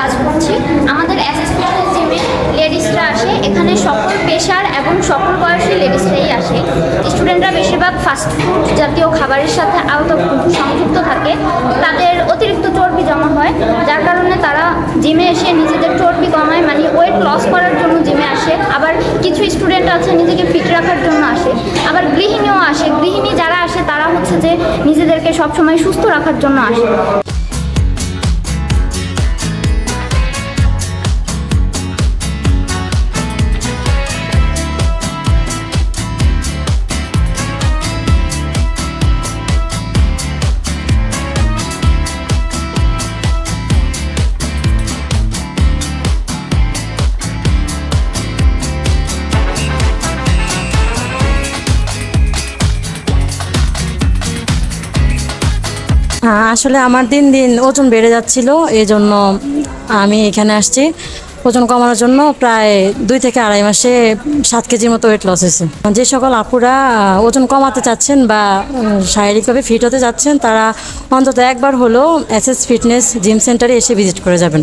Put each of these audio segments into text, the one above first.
কাজ করছি। আমাদের অ্যাসিস্ট্যান্ট জিমে লেডিসরা আসে, এখানে সকল পেশার এবং সকল বয়সী লেডিসরাই আসে। স্টুডেন্টরা বেশিরভাগ ফাস্টফুড জাতীয় খাবারের সাথে আহত সংযুক্ত থাকে। তাদের অতিরিক্ত চর্বি জমা হয়, যার কারণে তারা জিমে এসে নিজেদের চর্বি কমায় মানে ওয়েট লস করার জন্য জিমে আসে। আবার কিছু স্টুডেন্ট আছে, নিজেকে ফিট রাখার জন্য আসে। আবার গৃহিণীও আসে। গৃহিণী যারা আসে, তারা হচ্ছে যে নিজেদেরকে সবসময় সুস্থ রাখার জন্য আসে। আসলে আমার দিন দিন ওজন বেড়ে যাচ্ছিল এই জন্য আমি এখানে আসছি। ওজন কমানোর জন্য প্রায় দুই থেকে আড়াই মাসে সাত কেজির মতো ওয়েট লস হয়েছে। যে সকল আপুরা ওজন কমাতে চাচ্ছেন বা শারীরিকভাবে ফিট হতে চাচ্ছেন, তারা অন্তত একবার হলেও এস ফিটনেস জিম সেন্টারে এসে ভিজিট করে যাবেন।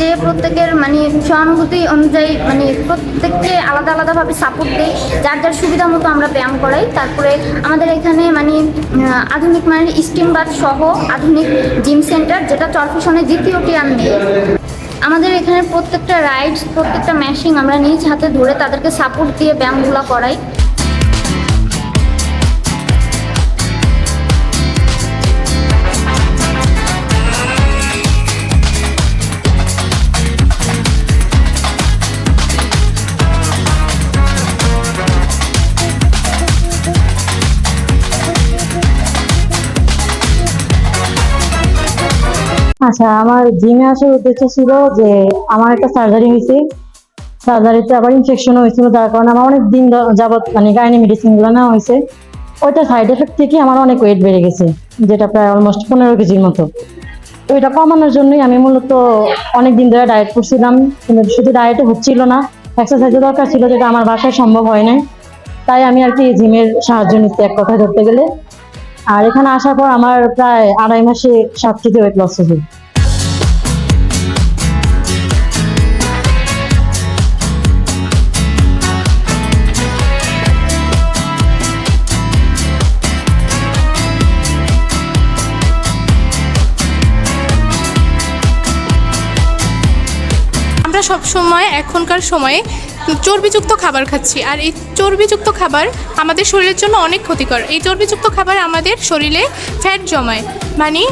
যে প্রত্যেকের মানে সহানুভূতি অনুযায়ী মানে প্রত্যেককে আলাদা আলাদাভাবে সাপোর্ট দেয়, যার যার সুবিধা মতো আমরা ব্যায়াম করাই। তারপরে আমাদের এখানে মানে আধুনিক মানের স্টিম বাথ সহ আধুনিক জিম সেন্টার যেটা চরফিশনের দ্বিতীয়টি আমি আমাদের এখানে প্রত্যেকটা রাইডস প্রত্যেকটা ম্যাশিং আমরা নিজ হাতে ধরে তাদেরকে সাপোর্ট দিয়ে ব্যায়ামগুলো করাই। আচ্ছা আমার জিমে আসার উদ্দেশ্য ছিল যে আমার একটা সার্জারি হয়েছে। সার্জারিতে আবার ইনফেকশন হয়েছিল, যার কারণে আমার অনেক দিন যা- যাবত মানে গাইনি মেডিসিনগুলো নেওয়া হয়েছে। ওইটা সাইড এফেক্ট থেকে আমার অনেক ওয়েট বেড়ে গেছে, যেটা প্রায় অলমোস্ট পনেরো কেজির মতো। তো এটা কমানোর জন্যই আমি মূলত অনেক দিন ধরে ডায়েট করছিলাম, কিন্তু শুধু ডায়েটে হচ্ছিল না এক্সারসাইজের দরকার ছিল যেটা আমার বাসায় সম্ভব হয় নাই। তাই আমি আর কি জিমের সাহায্য নিচ্ছি এক কথায় ধরতে গেলে। আর এখানে আসার পর আমার প্রায় আড়াই মাসে সাত কেজি ওয়েট লস হয়েছে। আমরা সব সময় এখনকার সময়ে চর্বিযুক্ত খাবার খাচ্ছি। আর এই চর্বিযুক্ত খাবার আমাদের শরীরের জন্য অনেক ক্ষতিকর। এই চর্বিযুক্ত খাবার আমাদের শরীরে ফ্যাট জমায় মানে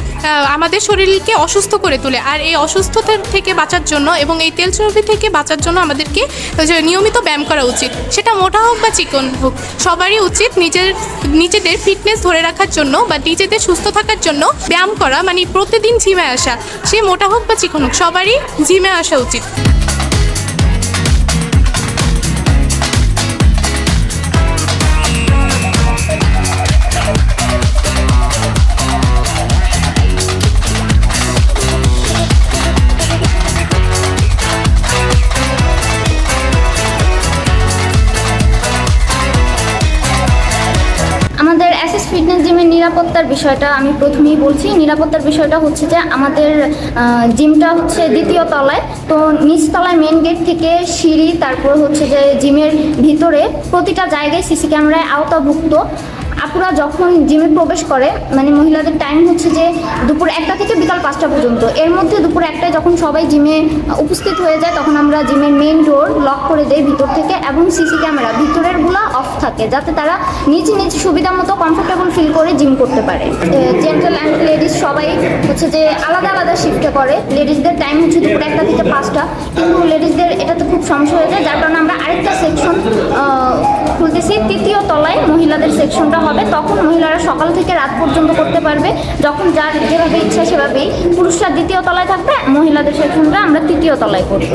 আমাদের শরীরকে অসুস্থ করে তোলে। আর এই অসুস্থতা থেকে বাঁচার জন্য এবং এই তেল চর্বি থেকে বাঁচার জন্য আমাদেরকে নিয়মিত ব্যায়াম করা উচিত। সেটা মোটা হোক বা চিকন হোক, সবারই উচিত নিজের, নিজেদের ফিটনেস ধরে রাখার জন্য বা নিজেদের সুস্থ থাকার জন্য ব্যায়াম করা মানে প্রতিদিন জিমে আসা। সে মোটা হোক বা চিকন হোক, সবারই জিমে আসা উচিত। নিরাপত্তার বিষয়টা আমি প্রথমেই বলছি। নিরাপত্তার বিষয়টা হচ্ছে যে আমাদের জিমটা হচ্ছে দ্বিতীয় তলায়। তো নিচতলায় মেন গেট থেকে সিঁড়ি, তারপর হচ্ছে যে জিমের ভিতরে প্রতিটা জায়গায় সিসি ক্যামেরায় আওতাভুক্ত। আপুরা যখন জিমে প্রবেশ করে মানে মহিলাদের টাইম হচ্ছে যে দুপুর একটা থেকে বিকাল পাঁচটা পর্যন্ত। এর মধ্যে দুপুর একটায় যখন সবাই জিমে উপস্থিত হয়ে যায়, তখন আমরা জিমের মেইন ডোর লক করে দেই ভিতর থেকে এবং সিসি ক্যামেরা ভিতরেরগুলো অফ থাকে, যাতে তারা নিজ নিজ সুবিধা মতো কমফোর্টেবল ফিল করে জিম করতে পারে। জেন্টাল অ্যান্ড সবাই হচ্ছে যে আলাদা আলাদা শিফটে করে। লেডিসদের টাইম হচ্ছে দুপুর একটা থেকে পাঁচটা। কিন্তু লেডিসদের এটাতে খুব সমস্যা হয়ে যায়, যার কারণে আমরা আরেকটা সেকশন খুলতেছি। তৃতীয় তলায় মহিলাদের সেকশনটা হবে। তখন মহিলারা সকাল থেকে রাত পর্যন্ত করতে পারবে। যখন যার যেভাবে ইচ্ছা সেভাবেই। পুরুষরা দ্বিতীয় তলায় থাকবে, মহিলাদের সেকশনটা আমরা তৃতীয় তলায় করব।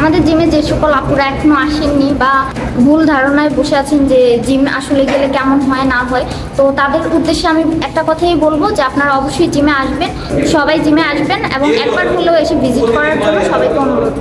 আমাদের জিমে যে সকল আপুরা এখনও আসেননি বা ভুল ধারণায় বসে আছেন যে জিম আসলে গেলে কেমন হয়, না হয়, তো তাদের উদ্দেশ্যে আমি একটা কথাই বলব যে আপনারা অবশ্যই জিমে আসবেন, সবাই জিমে আসবেন এবং একবার হলেও এসে ভিজিট করার জন্য সবাইকে অনুরোধ।